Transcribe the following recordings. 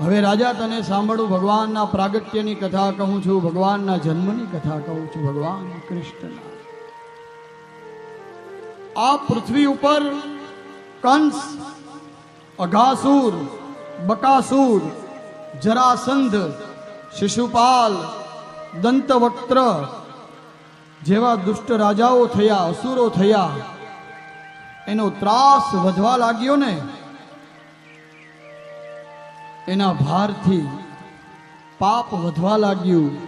હવે રાજા તને સાંભળું, ભગવાનના પ્રાગટ્યની કથા કહું છું, ભગવાનના જન્મની કથા કહું છું, ભગવાન કૃષ્ણના. આ પૃથ્વી ઉપર કંસ, અઘાસુર, બકાસુર, જરાસંધ, શિશુપાલ, દંતવક્ત્ર જેવા દુષ્ટ રાજાઓ થયા, અસુરો થયા, એનો ત્રાસ વધવા લાગ્યો ને એના ભારથી પાપ વધવા લાગ્યું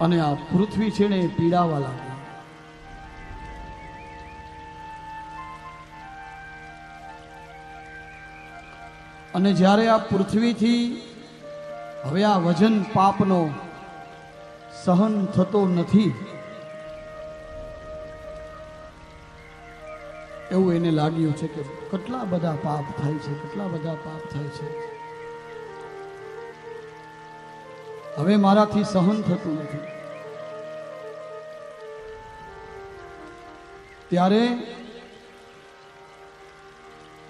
અને આ પૃથ્વી છે ને પીડાવા લાગી. અને જ્યારે આ પૃથ્વીથી હવે આ વજન પાપનો સહન થતો નથી એવું એને લાગ્યું છે કે કેટલા બધા પાપ થાય છે, કેટલા બધા પાપ થાય છે. હવે મારાથી સહન થતું નથી. ત્યારે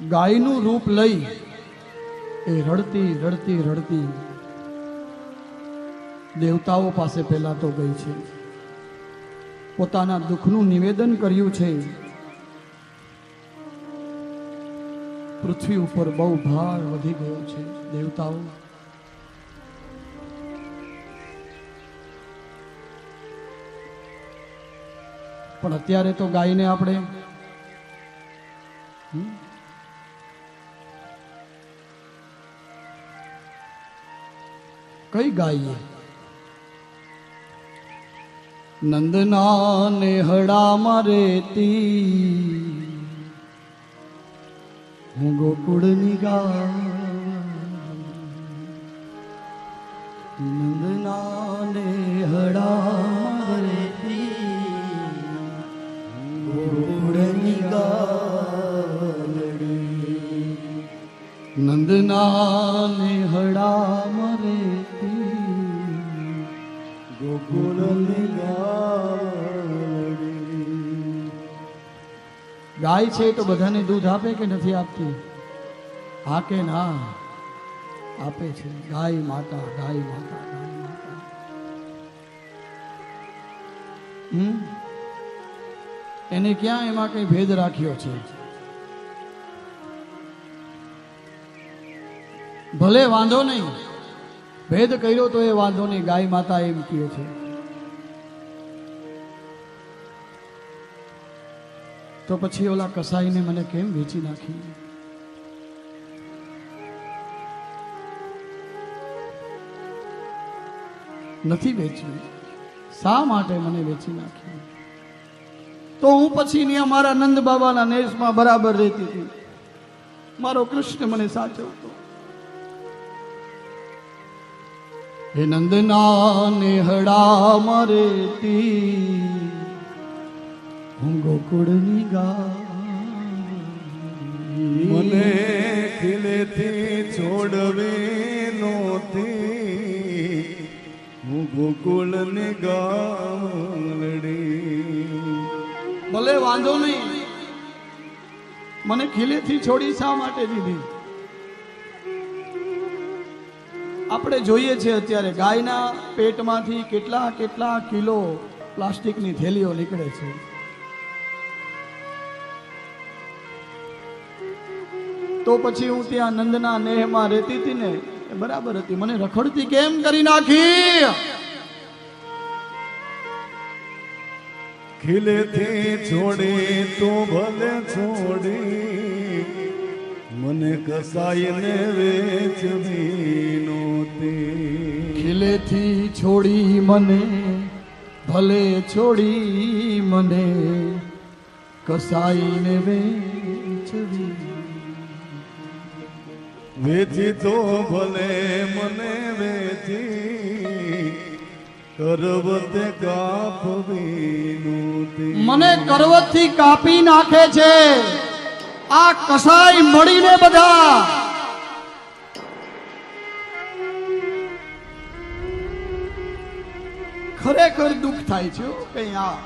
ગાયનું રૂપ લઈ એ રડતી રડતી રડતી દેવતાઓ પાસે પહેલા તો ગઈ છે. પોતાના દુઃખનું નિવેદન કર્યું છે પૃથ્વી ઉપર બહુ ભાર વધી ગયો છે, દેવતાઓ. પણ અત્યારે તો ગાયને આપણે કઈ ગાઈએ નંદના નેહડામાં રેતી. હું ગોકુળની ગા નંદના નેહડામાં રેતી ગોકુળની ગાલડી નંદના નેહડામાં રેતી ગોકુળની ગાલડી ગાય છે તો બધાને દૂધ આપે કે નથી આપતી? હા કે ના. આપે છે. ગાય માતા ગાય માતા. હમ? એને ક્યાં એમાં કઈ ભેદ રાખ્યો છે? ભલે વાંધો નહીં. ભેદ કર્યો તો એ વાંધો નહીં. ગાય માતા એમ કહે છે. તો પછી ઓલા કસાઈને મને કેમ વેચી નાખી? નથી વેચવી શા માટે મને વેચી નાખી તો હું પછી ની અમારા નંદ બાબાના નેસમાં બરાબર રહેતી હતી. મારો કૃષ્ણ મને સાચવતો. હે નંદના, નેહડા મરેતી હું ગોકુળની ગા મને ખીલેથી છોડવી નહોતી. હું ગોકુળની ગામડી ભલે વાંધો નહીં. મને ખીલેથી છોડી શા માટે દીધી? આપણે જોઈએ છે અત્યારે ગાયના પેટમાંથી કેટલા કેટલા કિલો પ્લાસ્ટિકની થેલીઓ નીકળે છે. તો પછી હું ત્યાં નંદના નેહમાં રહેતી હતી ને એ બરાબર હતી. મને રખડતી કેમ કરી નાખી? ખીલેથી છોડી તો ભલે છોડી મને કસાઈને વેચવી નહોતી ખીલેથી છોડી મને ભલે છોડી મને કસાઈને વેચવી વેચી તો ભલે મને વેચી, કરવતે કાપવી થી મને કાપી નાખે છે. આ કસાઈ મળીને બધા. ખરેખર દુઃખ થાય છે કઈ આ.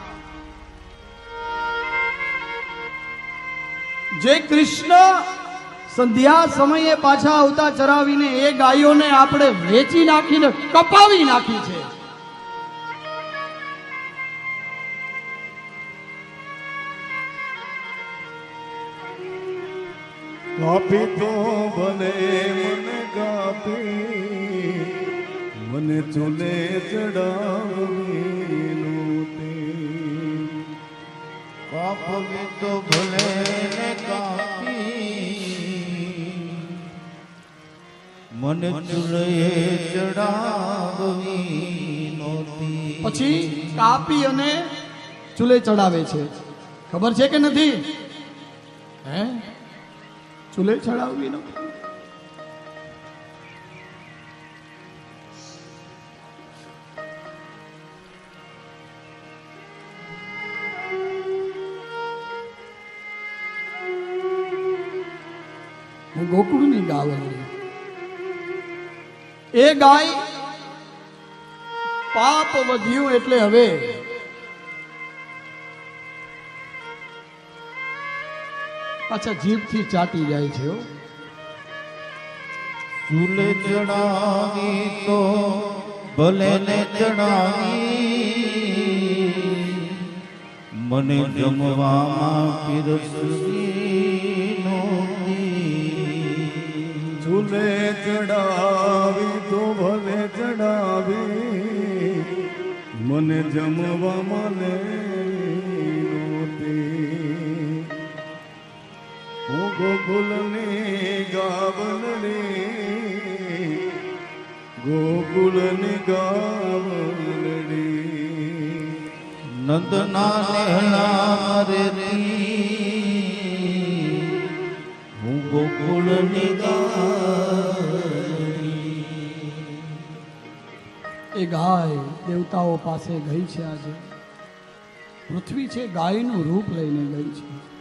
જે કૃષ્ણ સંધ્યા સમયે પાછા આવતા ચરાવીને એ ગાયોને આપણે વેચી નાખીને કપાવી નાખી છે કાપી તો ભલે મને કાપી મને ચૂલે ચડાવી. કાપવી તો ભલે કાપી મને ચૂલે ચડાવવી નહોતી. પછી કાપી અને ચૂલે ચડાવે છે. ખબર છે કે નથી? હે? ચૂલે ચડાવવી હું ગોકુળની ગાવલી એ ગાય પાપ વધ્યું એટલે હવે પાછા જીભથી ચાટી જાય છે હો. ચૂલે ચડાવી તો ભલે ને ચડાવી મને જમવામાં પીરસવી ચૂલે ચડાવી તો ભલે ચડાવી, મને જમવા મને. હું ગોકુલની ગાવલડી ગોકુલની ગાવલડી નંદના નહેલા ગોકુળ એ ગાય દેવતાઓ પાસે ગઈ છે આજે. પૃથ્વી છે ગાયનું રૂપ લઈને ગઈ છે.